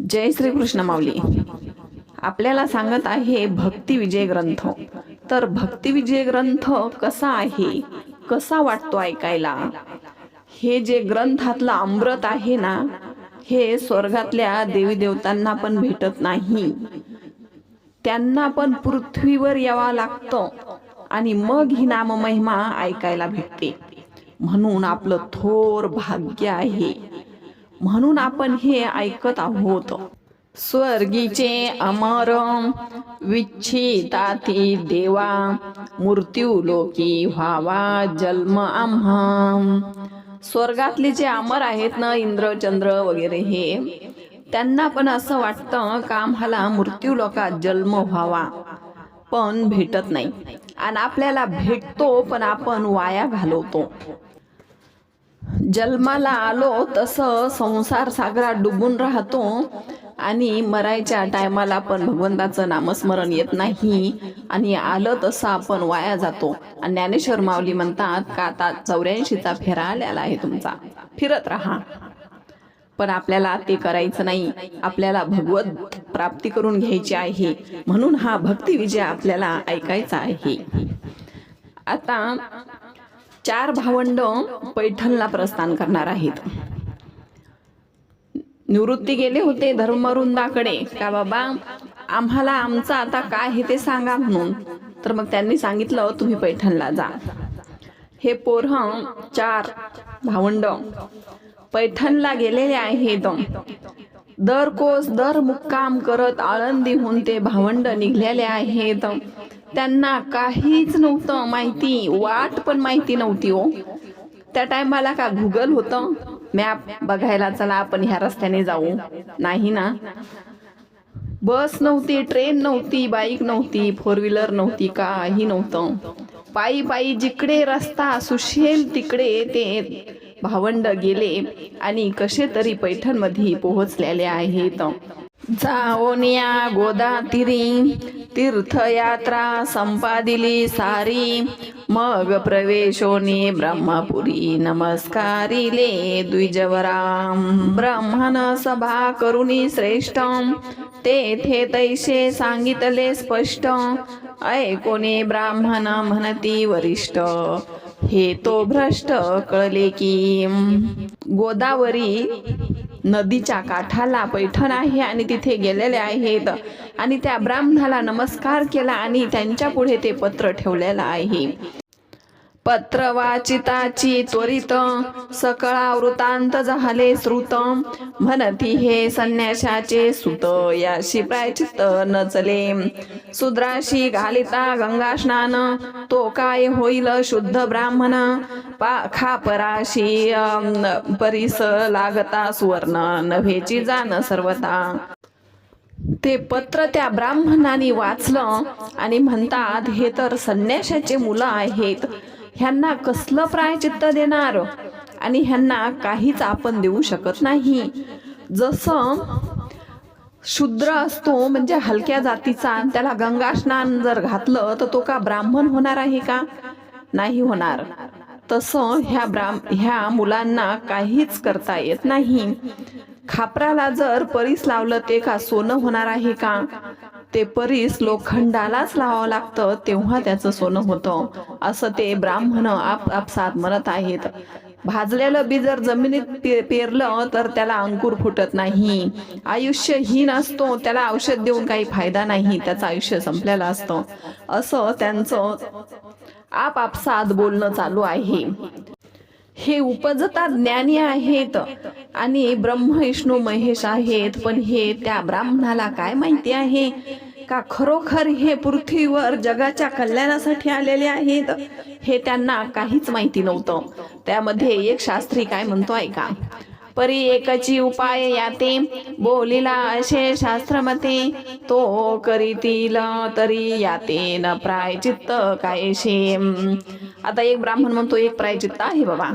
जय श्री कृष्ण माऊली. आपल्याला सांगत आहे भक्ती विजय ग्रंथ. तर भक्ती विजय ग्रंथ कसा आहे? कसा वाटतो ऐकायला? हे जे ग्रंथातलं अमृत आहे ना हे स्वर्गातल्या देवी देवतांना पण भेटत नाही. त्यांना पण पृथ्वीवर यावं लागतं आणि मग ही नाम महिमा ऐकायला भेटते. म्हणून आपलं थोर भाग्य आहे. म्हणून आपण हे ऐकत आहोत. स्वर्गीचे अमर विच्छिताती देवा मृत्यू लोकी व्हावा जन्म आम्हा. स्वर्गातले जे अमर आहेत ना इंद्र चंद्र वगैरे हे त्यांना पण असं वाटतं का आम्हाला मृत्यू लोकात जन्म व्हावा? पण भेटत नाही. आणि आपल्याला भेटतो पण आपण वाया घालवतो. जन्माला आलो तसं संसार सागरात डुबून राहतो आणि मरायच्या टायमाला पण भगवंताचं नामस्मरण येत नाही आणि आलं तसं आपण वाया जातो. आणि ज्ञानेश्वर माऊली म्हणतात का आता चौऱ्याऐंशीचा फेरा आलेला आहे तुमचा? फिरत राहा. पण आपल्याला ते करायचं नाही. आपल्याला भगवत प्राप्ती करून घ्यायची आहे. म्हणून हा भक्ती विजय आपल्याला ऐकायचा आहे. आता चार भावंड पैठणला प्रस्थान करणार आहेत. निवृत्ती गेले होते धर्मवृंदाकडे का बाबा आम्हाला आमचं आता काय हे ते सांगा म्हणून. तर मग त्यांनी सांगितलं तुम्ही पैठणला जा. हे पोरह चार भावंड पैठणला गेलेले आहेत. दर कोस दर मुक्काम करत आळंदीहून ते भावंड निघलेले आहेत. त्यांना काहीच नव्हतं माहिती वाट पण माहिती नव्हती हो. त्या टायमाला का गुगल होतं? मॅप बघायला चला आपण ह्या रस्त्याने जाऊ. नाही ना. बस नव्हती ट्रेन नव्हती बाईक नव्हती फोर व्हीलर नव्हती काही नव्हतं. पायी पायी जिकडे रस्ता सुशेल तिकडे ते भावंड गेले आणि कसे तरी पैठणमध्ये पोहोचलेले आहेत. जाओनिया गोदा तिरी तीर्थयात्रा संपादिली सारी. मग प्रवेशोनी ब्रह्मपुरी नमस्कारिले द्विजवराम. ब्रह्मन सभा करुणी श्रेष्ठ तेथे तैसे सांगितले स्पष्ट. ऐकोने ब्राह्मण म्हणती वरिष्ठ? हे तो भ्रष्ट कळले की. गोदावरी नदीच्या काठाला पैठण आहे आणि तिथे गेलेले आहेत. आणि त्या ब्राह्मणाला नमस्कार केला आणि त्यांच्या पुढे ते पत्र ठेवलेलं आहे. पत्र वाचिताची त्वरित सकळा वृतांत झाले श्रुत. म्हणती हे संन्याशाचे सुत याशी प्रायचित्त नचले. सुद्राशी घालिता गंगा स्नान तो काय होईल शुद्ध ब्राह्मण? पा खापराशी परिस लागता सुवर्ण नभेची जाण सर्वता ते पत्र त्या ब्राह्मणाने वाचलं आणि म्हणतात हे तर संन्याशाचे मुलं आहेत. ह्यांना कसलं प्रायचित्त देणार? आणि ह्यांना काहीच आपण देऊ शकत नाही. जसं शूद्र असतो म्हणजे हलक्या जातीचा त्याला गंगा स्नान जर घातलं तर तो का ब्राह्मण होणार आहे का? नाही होणार. तसं ह्या ब्राह्म ह्या मुलांना काहीच करता येत नाही. खापराला जर परीस लावलं ते का सोनं होणार आहे का? ते परीस लोखंडालाच लावावं लागतं तेव्हा त्याचं सोनं होतं. असं ते ब्राह्मण आप आपसात म्हणत आहेत. भाजलेलं बी जर जमिनीत पेरलं तर त्याला अंकुर फुटत नाही. आयुष्यहीन असतो त्याला औषध देऊन काही फायदा नाही त्याचं आयुष्य संपलेलं असतं. असं त्यांचं आपापसात बोलणं चालू आहे. हे उपजता ज्ञानी आहेत आणि ब्रह्म विष्णू महेश आहेत पण हे त्या ब्राह्मणाला काय माहिती आहे? का खरोखर हे पृथ्वीवर जगाच्या कल्याणासाठी आलेले आहेत? हे त्यांना काहीच माहिती नव्हतं. त्यामध्ये एक शास्त्री काय म्हणतो ऐका. परी एकची उपाय याते. बोलिला असे शास्त्रमते तो करीतील तरी याते. न प्रायचित्त कायशे. आता एक ब्राह्मण म्हणतो एक प्रायचित्त आहे बाबा.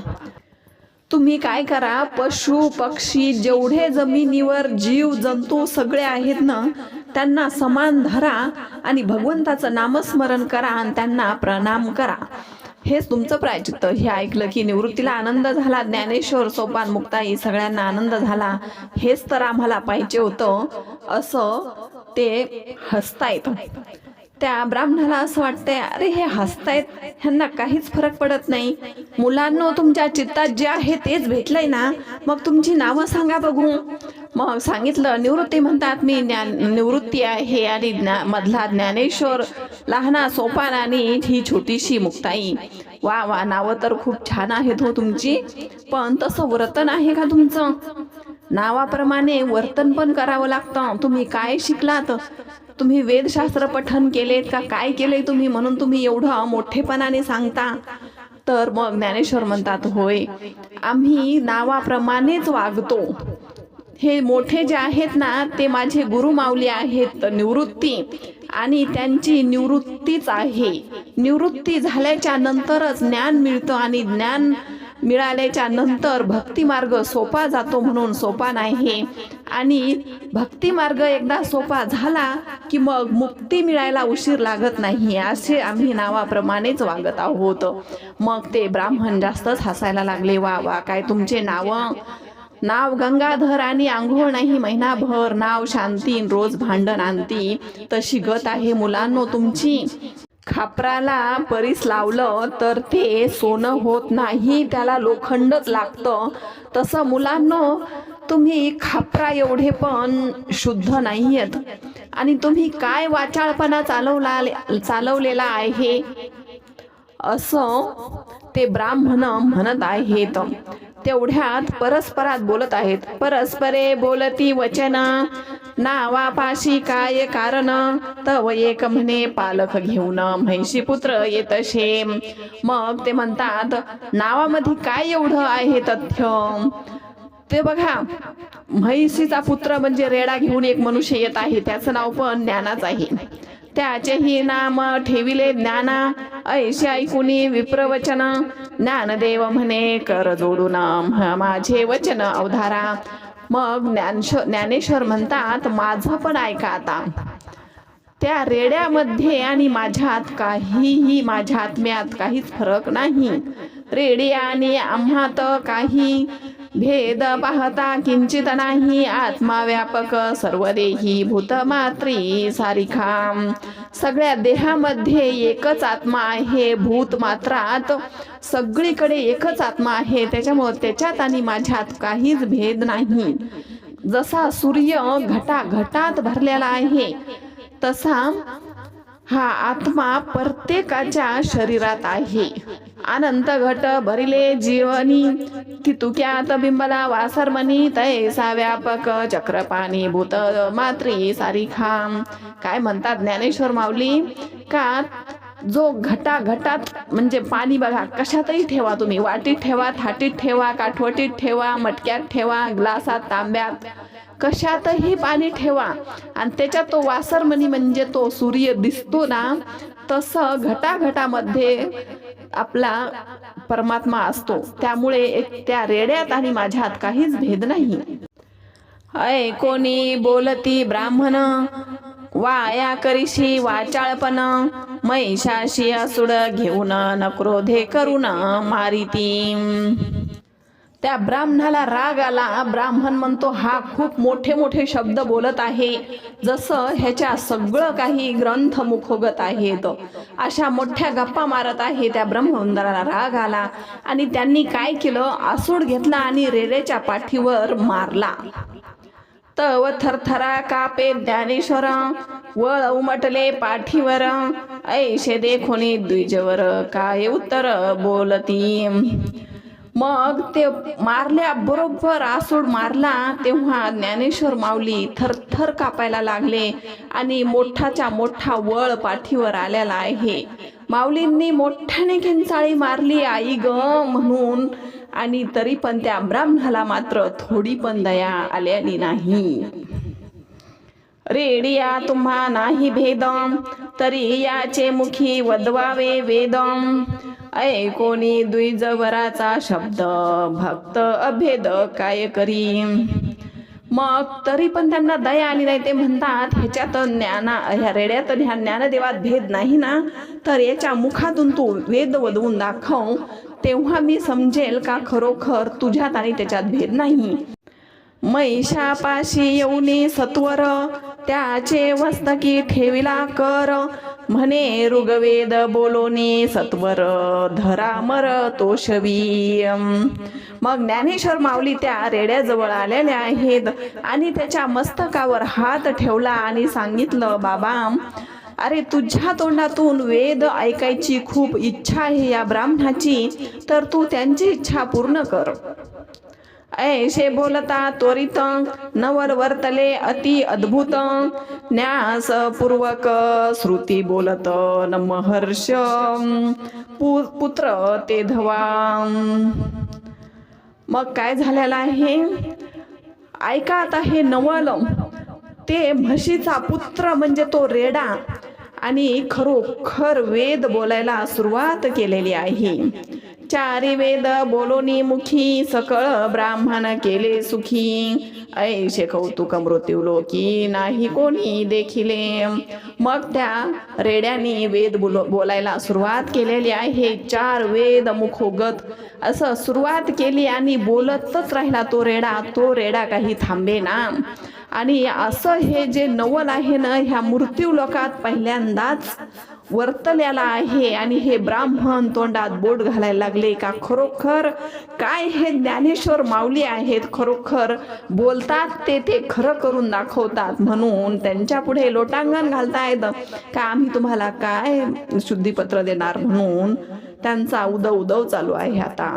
तुम्ही काय करा पशु पक्षी जेवढे जमिनीवर जीव जंतू सगळे आहेत ना त्यांना समान धरा आणि भगवंताचं नामस्मरण करा आणि त्यांना प्रणाम करा. हेच तुमचं प्रायचित्त. हे ऐकलं की निवृत्तीला आनंद झाला. ज्ञानेश्वर सोपान मुक्ताई सगळ्यांना आनंद झाला. हेच तर आम्हाला पाहिजे होतं असं ते हसतायत. त्या ब्राह्मणाला असं वाटतंय अरे हे हसतायत. ह्यांना काहीच फरक पडत नाही. मुलांना तुमच्या चित्तात जे आहे तेच भेटलंय ना. मग तुमची नावं सांगा बघू. मग सांगितलं. निवृत्ती म्हणतात मी ज्ञान निवृत्ती आहे आणि ज्ञा मधला ज्ञानेश्वर लहाना सोपान आणि ही छोटीशी मुक्ताई. वा वा नावं तर खूप छान आहेत हो तुमची. पण तसं वर्तन आहे का तुमचं? नावाप्रमाणे वर्तन पण करावं लागतं. तुम्ही काय शिकलात? तुम्ही वेदशास्त्र पठन केलेत का? काय केलंय तुम्ही? म्हणून तुम्ही एवढं मोठेपणाने सांगता. तर मग ज्ञानेश्वर म्हणतात होय आम्ही नावाप्रमाणेच वागतो. हे मोठे जे आहेत ना ते माझे गुरु माऊली आहेत निवृत्ती आणि त्यांची निवृत्तीच आहे. निवृत्ती झाल्याच्या नंतरच ज्ञान मिळतं आणि ज्ञान मिळाल्याच्या नंतर भक्ती मार्ग सोपा जातो म्हणून सोपा नाही. आणि भक्ती मार्ग एकदा सोपा झाला की मग मुक्ती मिळायला उशीर लागत नाही असे आम्ही नावाप्रमाणेच वागत आहोत. मग ते ब्राह्मण जास्तच हसायला लागले वा वा काय तुमचे नाव? नाव गंगाधर आणि आंघोळ नाही महिनाभर नाव शांती रोज भांडण आणती. तशी गत आहे मुलांनो तुमची. खापराला परीस लावलं तर ते सोनं होत नाही त्याला लोखंडच लागतं. तसं मुलांनो तुम्ही खापरा एवढे पण शुद्ध नाही आहेत आणि तुम्ही काय वाचाळपणा चालवला चालवलेला आहे? असं ते ब्राह्मण म्हणत आहेत. तेवढ्यात परस्परात बोलत आहेत. परस्परे बोलती वचन. नावापाशी काय कारण? तव एक म्हणे पालक घेऊन म्हैशी पुत्र येतशे. मग ते म्हणतात नावामध्ये काय एवढं आहे तथ्य? ते बघा म्हैसीचा पुत्र म्हणजे रेडा घेऊन एक मनुष्य येत आहे. त्याचं नाव पण ज्ञानाच आहे. त्याचेही नाम ठेविले ज्ञाना. ऐशी ऐकुनी विप्रवचन. ज्ञानदेव म्हणे कर जोडून माझे वचन अवधारा. मग ज्ञानश ज्ञानेश्वर म्हणतात माझं पण ऐका आता. त्या रेड्यामध्ये आणि माझ्यात काहीही माझ्या आत्म्यात काहीच फरक नाही. रेडी आणि आम्हात काही भेद पाहता किंचित नाही आत्मा व्यापक सर्व देही भूतमात्री सारिखा सगळ्या देहामध्ये एकच आत्मा आहे भूत मात्रात. सगळीकडे एकच आत्मा आहे त्याच्यामुळे त्याच्यात आणि माझ्यात काहीच भेद नाही. जसा सूर्य घटा घटात भरलेला आहे तसा हा आत्मा प्रत्येकाच्या शरीरात आहे. अनंत घट भरिले जीवनी ती तुक्यात बिंबला वासरमणी तैसा व्यापक चक्रपाणी भूत मात्री सारिखा. काय म्हणतात ज्ञानेश्वर माऊली? का जो घटा घटात म्हणजे पाणी बघा कशातही ठेवा तुम्ही. वाटीत ठेवा थाटीत ठेवा काठवटीत ठेवा मटक्यात ठेवा ग्लासात तांब्यात कशातही पाणी ठेवा. आणि त्याच्यात तो वासरमणी म्हणजे तो सूर्य दिसतो ना तसं घटाघटामध्ये आपला परमात्मा असतो. त्यामुळे एक त्या रेड्यात आणि माझ्यात काहीच भेद नाही. अय कोणी बोलती ब्राह्मण? वाया करीशी वाचाळपण. महिषाशी असुड घेऊन न क्रोधे करून मारिती त्या ब्राह्मणाला राग आला. ब्राह्मण म्हणतो हा खूप मोठे मोठे शब्द बोलत आहे. जसं ह्याच्या सगळं काही ग्रंथ मुखोगत आहेत. अशा मोठ्या गप्पा मारत आहे. त्या ब्रह्मवंदराला राग आला आणि त्यांनी काय केलं? आसूड घेतला आणि रेरेच्या पाठीवर मारला. तव थरथरा कापे ज्ञानेश्वर वळ उमटले पाठीवर. ऐशे देखोनी द्विजवर काय उत्तर बोलती? मग ते मारल्या बरोबर आसूड मारला तेव्हा ज्ञानेश्वर माऊली थरथर कापायला लागले आणि मोठाच्या मोठा वळ पाठीवर आलेला आहे. माऊलींनी मोठ्याने किंचाळी मारली आई ग म्हणून. आणि तरी पण त्या ब्राह्मणाला मात्र थोडी पण दया आलेली नाही. रेडिया तुम्हा नाही भेदम तरी याचे मुखी वदवावे वेदम. ऐकोनी द्विजवराचा शब्द भक्त अभेद काय करी? मग तरी पण त्यांना दया आली नाही ते म्हणतात ह्याच्यात ज्ञाना ह्या रेड्यात ह्या ज्ञानदेवात भेद नाही ना? तर याच्या मुखातून तू वेद वदवून दाखव. तेव्हा मी समजेल का खरोखर तुझ्यात आणि त्याच्यात भेद नाही? महिषापाशी येऊनी सत्वर त्याचे वस्तकी ठेविला कर. म्हणे ऋग्वेद बोलोनी सत्वर धरा मर तोषवी मग ज्ञानेश्वर माऊली त्या रेड्याजवळ आलेल्या आहेत आणि त्याच्या मस्तकावर हात ठेवला आणि सांगितलं बाबा अरे तुझ्या तोंडातून वेद ऐकायची खूप इच्छा आहे या ब्राह्मणाची तर तू त्यांची इच्छा पूर्ण कर. ऐशे बोलता त्वरित नवर वर्तले अति अद्भुत न्यास पूर्वक श्रुती बोलत नमहर्ष महर्ष पु पुत्र ते धवा. मग काय झालेलं आहे? ऐका आता हे नवल. ते म्हशीचा पुत्र म्हणजे तो रेडा आणि खरोखर वेद बोलायला सुरुवात केलेली आहे. चारी वेद बोलोनी मुखी सकळ ब्राह्मण केले सुखी. ऐशे कौतुक मृत्यू लोकी नाही कोणी देखिले. मग त्या रेड्याने वेद बोलो बोलायला सुरुवात केलेली आहे. चार वेद मुखोगत. असं सुरुवात केली आणि बोलतच राहिला तो रेडा. तो रेडा काही थांबे ना. आणि असं हे जे नवल आहे ना ह्या मृत्यू लोकात पहिल्यांदाच वर्तल्याला आहे आणि हे ब्राह्मण तोंडात बोट घालायला लागले का? खरोखर काय हे ज्ञानेश्वर माऊली आहेत? खरोखर बोलतात ते ते खरं करून दाखवतात म्हणून त्यांच्या पुढे लोटांगण घालतायत. का आम्ही तुम्हाला काय शुद्धीपत्र देणार म्हणून? त्यांचा उदव उदव चालू आहे आता.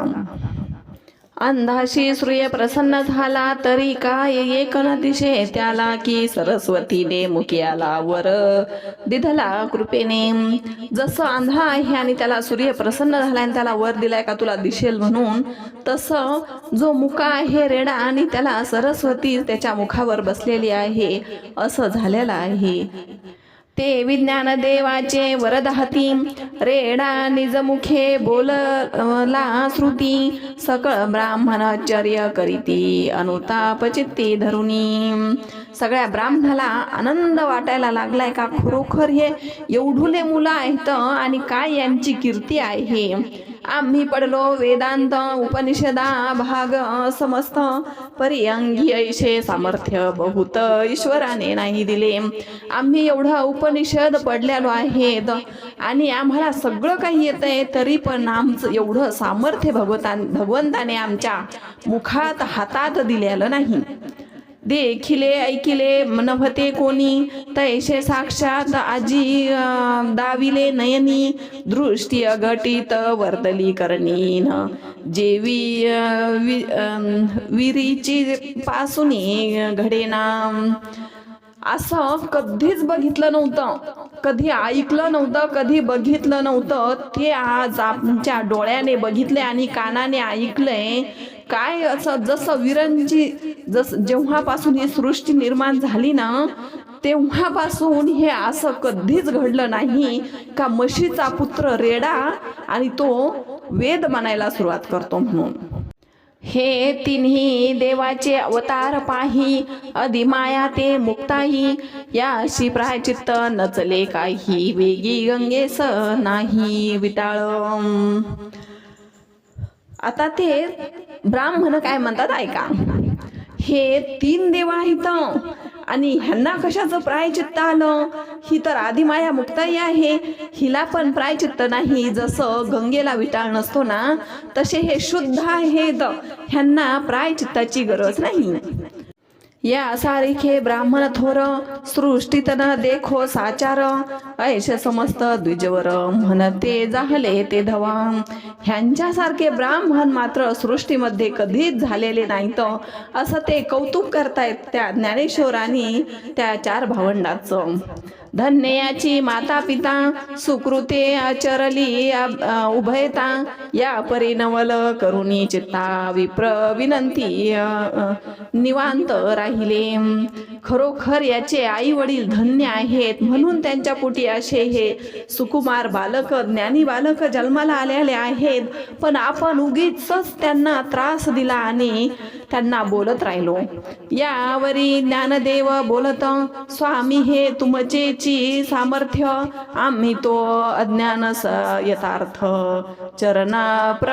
अंधाशी सूर्य प्रसन्न झाला तरी काय एक न दिशे त्याला की सरस्वतीने मुखियाला वर. दिधला कृपेने. जसं अंधा आहे आणि त्याला सूर्य प्रसन्न झाला आणि त्याला वर दिलाय का तुला दिसेल म्हणून तसं जो मुका आहे रेडा आणि त्याला सरस्वती त्याच्या मुखावर बसलेली आहे. असं झालेलं आहे. ते विज्ञान देवाचे रेडा निजमुखे बोलला श्रुती सकळ ब्राह्मणाचर्य करीती अनुताप चित्ती धरुनी. सगळ्या ब्राह्मणाला आनंद वाटायला लागलाय का? खरोखर हे एवढुले मुलं आहेत आणि काय यांची कीर्ती आहे? आम्ही पडलो वेदांत उपनिषदा भाग समस्त. परिअंगी ऐशे सामर्थ्य बहुत ईश्वराने नाही दिले. आम्ही एवढं उपनिषद पडलेलो आहेत. आणि आम्हाला सगळं काही येत आहे तरी पण आमचं एवढं सामर्थ्य भगवता भगवंताने आमच्या मुखात हातात दिलेलं नाही. देखिले ऐकिले नव्हते कोणी? तैसे साक्षात आजी दाविले नयनी दृष्टी अघटित वर्तली करणीन. जेवी विरीची पासुनी घडेना. असं कधीच बघितलं नव्हतं. कधी ऐकलं नव्हतं कधी बघितलं नव्हतं. ते आज आमच्या डोळ्याने बघितले आणि कानाने ऐकलंय. काय असं जसं विरंजी जस जेव्हापासून ही सृष्टी निर्माण झाली ना तेव्हापासून हे असं कधीच घडलं नाही का म्हशीचा पुत्र रेडा आणि तो वेद म्हणायला सुरुवात करतो म्हणून. हे तिन्ही देवाचे अवतार पाही अधिमाया ते मुक्ताही याशी प्रायचित्त नचले काही वेगी गंगेस नाही विटाळ आता ते ब्राह्मण काय म्हणतात ऐका. हे तीन देव आहेत आणि ह्यांना कशाचं प्रायचित्त आलं? ही तर आदिमाया मुक्ताई आहे. हिला पण प्रायचित्त नाही. जसं गंगेला विटाळ नसतो ना तसे हे शुद्ध आहेत. ह्यांना प्रायचित्ताची गरज नाही. या सारिखे ब्राह्मण थोर सृष्टीत न देखो साचार। ऐश समस्त द्विजवर म्हणते जाहले ते धवा। ह्यांच्यासारखे ब्राह्मण मात्र सृष्टीमध्ये कधीच झालेले नाहीत असं ते कौतुक करतायत त्या ज्ञानेश्वरांनी त्या चार भावंडाचं. धन्ययाची माता पिता सुकृते आचरली उभयता या परिणवल करुणी चित्ता विप्र विनंती निवांत राहिले. खरोखर याचे आई वडील धन्य आहेत. म्हणून त्यांच्या पोटी असे हे सुकुमार बालक ज्ञानी बालक जन्माला आलेले आहेत. पण आपण उगीच त्यांना त्रास दिला आणि त्यांना बोलत राहिलो. यावरी ज्ञानदेव बोलत स्वामी हे ची सामर्थ्य आम्ही तो अज्ञान स यथार्थ चरणा प्र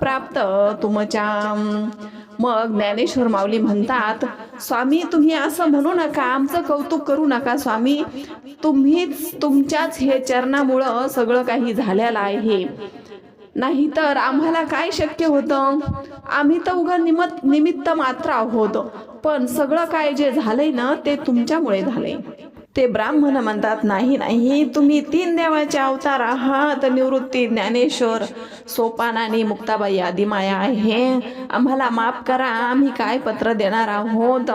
प्राप्त तुमच्या. मग ज्ञानेश्वर माऊली म्हणतात स्वामी तुम्ही असं म्हणू नका आमचं कौतुक करू नका स्वामी. तुम्हीच तुमच्याच हे चरणामुळं सगळं काही झालेलं आहे. नाही तर आम्हाला काय शक्य होतं? आम्ही तर उगा निमत निमित्त मात्र आहोत. पण सगळं काय जे झालंय ना ते तुमच्यामुळे झालंय. ते ब्राह्मण म्हणतात नाही नाही तुम्ही तीन देवाचे अवतार आहात निवृत्ती ज्ञानेश्वर सोपान आणि मुक्ताबाई आदिमाया आहे. आम्हाला माफ करा आम्ही काय पत्र देणार आहोत?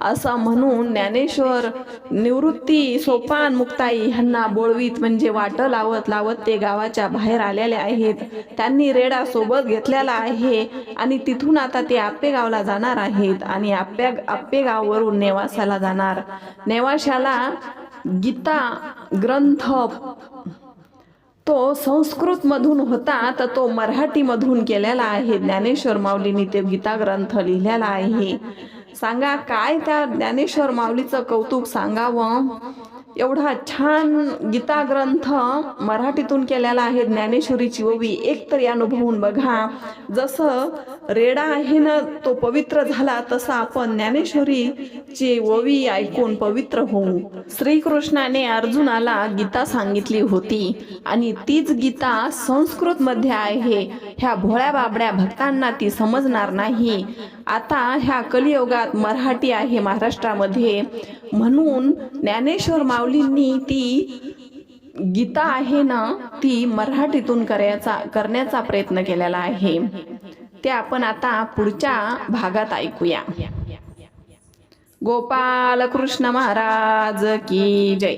असं म्हणून ज्ञानेश्वर निवृत्ती सोपान मुक्ताई ह्यांना बोळवीत म्हणजे वाट लावत लावत ते गावाच्या बाहेर आलेले आहेत. त्यांनी रेडा सोबत घेतलेला आहे आणि तिथून आता ते आप्पेगावला जाणार आहेत आणि आप्पे आप्पेगाववरून नेवासाला जाणार. नेवाशाला गीता ग्रंथ तो संस्कृत मधून होता तर तो मराठी मधून केलेला आहे. ज्ञानेश्वर माऊलीने ते गीता ग्रंथ लिहिलेला आहे. सांगा काय त्या ज्ञानेश्वर माऊलीचं कौतुक सांगावं? एवढा छान गीता ग्रंथ मराठीतून केलेला आहे ज्ञानेश्वरीची ओवी एक तरी अनुभवून बघा. जसं रेडा आहे ना तो पवित्र झाला तसा आपण ज्ञानेश्वरीची ओवी ऐकून पवित्र होऊ. श्रीकृष्णाने अर्जुनाला गीता सांगितली होती आणि तीच गीता संस्कृतमध्ये आहे. ह्या भोळ्या बाबड्या भक्तांना ती समजणार नाही. आता ह्या कलियुगात मराठी आहे महाराष्ट्रामध्ये. म्हणून ज्ञानेश्वर माऊलींनी ती गीता आहे ना ती मराठीतून करायचा करण्याचा प्रयत्न केलेला आहे. ते आपण आता पुढच्या भागात ऐकूया. गोपाल कृष्ण महाराज की जय.